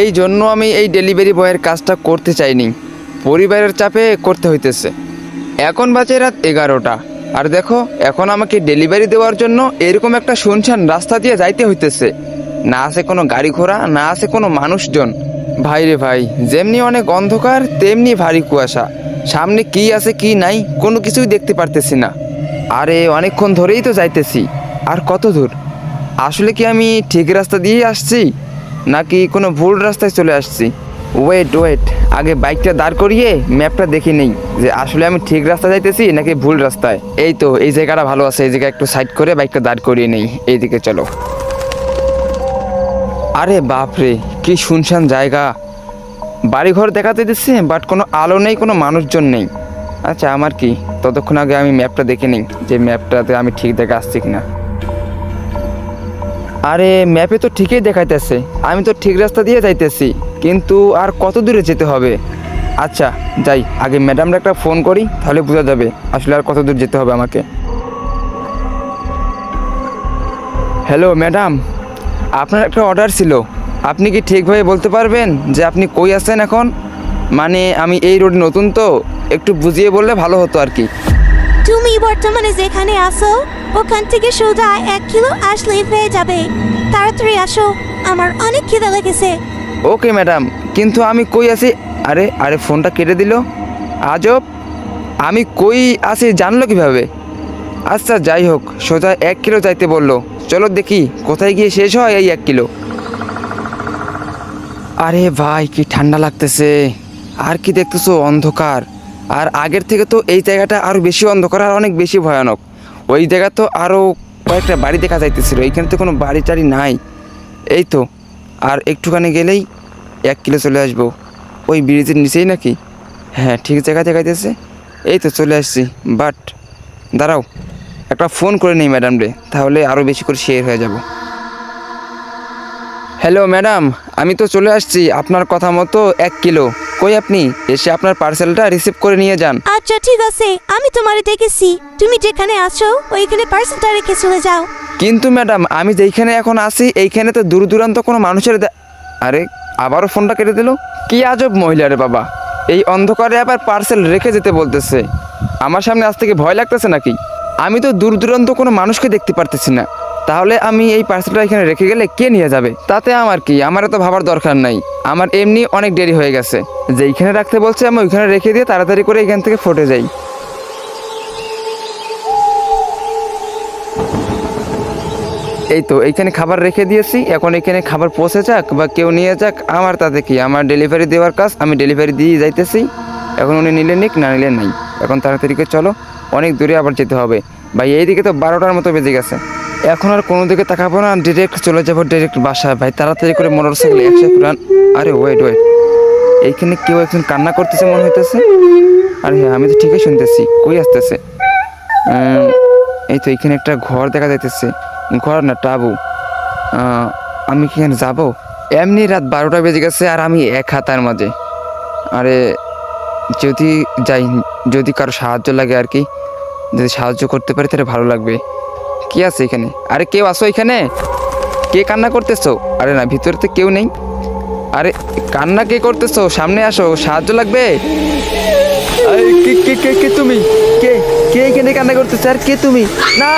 এই জন্য আমি এই ডেলিভারি বয়ের কাজটা করতে চাইনি। পরিবারের চাপে করতে হইতেছে। এখন বাজে রাত এগারোটা। আর দেখো, এখন আমাকে ডেলিভারি দেওয়ার জন্য এরকম একটা শুনশান রাস্তা দিয়ে যাইতে হইতেছে। না আছে কোনো গাড়ি ঘোড়া, না আছে কোনো মানুষজন। ভাই রে ভাই, যেমনি অনেক অন্ধকার, তেমনি ভারী কুয়াশা। সামনে কি আছে, কি নাই, কোনো কিছুই দেখতে পারতেছি না। আরে, অনেকক্ষণ ধরেই তো যাইতেছি। আর কত দূর? আসলে কি আমি ঠিক রাস্তা দিয়েই আসছি? নাকি কোনো ভুল রাস্তায় চলে আসছি? ওয়েট ওয়েট আগে বাইকটা দাঁড় করিয়ে ম্যাপটা দেখে নেই যে আসলে আমি ঠিক রাস্তা যাইতেছি নাকি ভুল রাস্তায়। এই তো, এই জায়গাটা ভালো আছে, এই জায়গায় একটু সাইড করে বাইকটা দাঁড় করিয়ে নেই। এইদিকে চলো। আরে বাপরে, কি শুনশান জায়গা। বাড়িঘর দেখাতে দিচ্ছে বাট কোনো আলো নেই, কোনো মানুষজন নেই। আচ্ছা আমার কি? ততক্ষণ আগে আমি ম্যাপটা দেখে নিই যে ম্যাপটাতে আমি ঠিক দেখে আসছি কিনা। আরে, ম্যাপে তো ঠিকই দেখাইতেছে। আমি তো ঠিক রাস্তা দিয়ে যাইতেছি, কিন্তু আর কত দূরে যেতে হবে? আচ্ছা যাই, আগে ম্যাডামরা একটা ফোন করি, তাহলে বোঝা যাবে আসলে আর কত দূর যেতে হবে আমাকে। হ্যালো, ম্যাডাম, আপনার একটা অর্ডার ছিল। আপনি কি ঠিকভাবে বলতে পারবেন যে আপনি কই আছেন এখন? মানে আমি এই রোড নতুন তো, একটু বুঝিয়ে বললে ভালো হতো আর কি। তুমি বর্তমানে যেখানে আসো ওখান থেকে সোজা এক কিলো আসলেই পেয়ে যাবে। তাড়াতাড়ি আসো, আমার অনেক খিদে লেগেছে। ওকে, ম্যাডাম, কিন্তু আমি কই আছি? আরে আরে, ফোনটা কেটে দিল। আজব, আমি কই আছি জানলো কীভাবে? আচ্ছা যাই হোক, সোজা এক কিলো যাইতে বলল। চলো দেখি, কোথায় গিয়ে শেষ হয় এই এক কিলো? আরে ভাই, কি ঠান্ডা লাগতেছে। আর কি দেখতেছো, অন্ধকার। আর আগের থেকে তো এই জায়গাটা আরও বেশি অন্ধকার আর অনেক বেশি ভয়ানক। ওই জায়গা তো আরও কয়েকটা বাড়ি দেখা যাইতেছিল, এইখানে তো কোনো বাড়ি টাড়ি নাই। এই তো, আর একটুখানি গেলেই এক কিলো চলে আসব। ওই ব্রিজের নিচেই নাকি? হ্যাঁ ঠিক জায়গা দেখাইতেছে। এই তো চলে আসছি, বাট দাঁড়াও, একটা ফোন করে নেই ম্যাডাম রে, তাহলে আরও বেশি করে শেয়ার হয়ে যাব। হ্যালো ম্যাডাম, আমি তো চলে আসছি, আপনার কথা মতো এক কিলো। কই আপনি? এসে আপনার পার্সেলটা রিসিভ করে নিয়ে যান। আচ্ছা ঠিক আছে। আমি তোমারে দেখেছি। তুমি যেখানে আছো ওইখানে পার্সেলটা রেখে চলে যাও। কিন্তু ম্যাডাম আমি যেইখানে এখন আছি এইখানে তো দূর দূরান্ত কোনো মানুষের দে- আরে আবারও ফোনটা কেটে দিল? কি আজব মহিলা রে বাবা। এই অন্ধকারে আবার পার্সেল রেখে যেতে বলতেছে। আমার সামনে আজ থেকে ভয় লাগতেছে নাকি? আমি তো দূর দূরান্ত কোনো মানুষকে দেখতে পারতেছি না। তাহলে আমি এই পার্সেলটা এখানে রেখে গেলে কে নিয়ে যাবে? তাতে আমার কি? আমার তো ভাবার দরকার নাই। আমার এমনি অনেক দেরি হয়ে গেছে। যেইখানে রাখতে বলছে, আমি ওইখানে রেখে দিয়ে তাড়াতাড়ি করে এখান থেকে ফটে যাই। এই তো, এইখানে খাবার রেখে দিয়েছি। এখন এখানে খাবার পৌঁছে যাক বা কেউ নিয়ে যাক। আমার তাতে কি? আমার ডেলিভারি দেওয়ার কাজ, আমি ডেলিভারি দিয়ে যাইতেছি। এখন উনি নিলে নিক, না নিলে নাই। এখন তাড়াতাড়ি করে চলো। অনেক দূরে আবার যেতে হবে। ভাই, এইদিকে তো বারোটার মতো বেজে গেছে। এখন আর কোনো দিকে তাকাবো না ডিরেক্ট চলে যাব ডিরেক্ট বাসায়। ভাই, তাড়াতাড়ি করে মোটর সাইকেল একসাথে রান আরে ওয়েট ওয়েট এইখানে কেউ একজন কান্না করতেছে মনে হইতেছে? আরে হ্যাঁ আমি তো ঠিকই শুনতেছি। কই আসতেছে? এই তো এখানে একটা ঘর দেখা যাইতেছে। ঘর না, টাবু। আমি কি এখানে যাব? এমনি রাত বারোটা বেজে গেছে আর আমি এক হাতার মাঝে। আরে, যদি যাই, যদি কারও সাহায্য লাগে আর কি, যদি সাহায্য করতে পারি তাহলে ভালো লাগবে। কি আছে এখানে? আরে কেউ আসো এখানে? কে কান্না করতেছো? আরে না, ভিতরে তো কেউ নেই। আরে, কান্না কে করতেছো? সামনে আসো, সাহায্য লাগবে? আরে, কে কে কে কে তুমি? কে কে এখানে কান্না করতেছো? আর কে তুমি? না!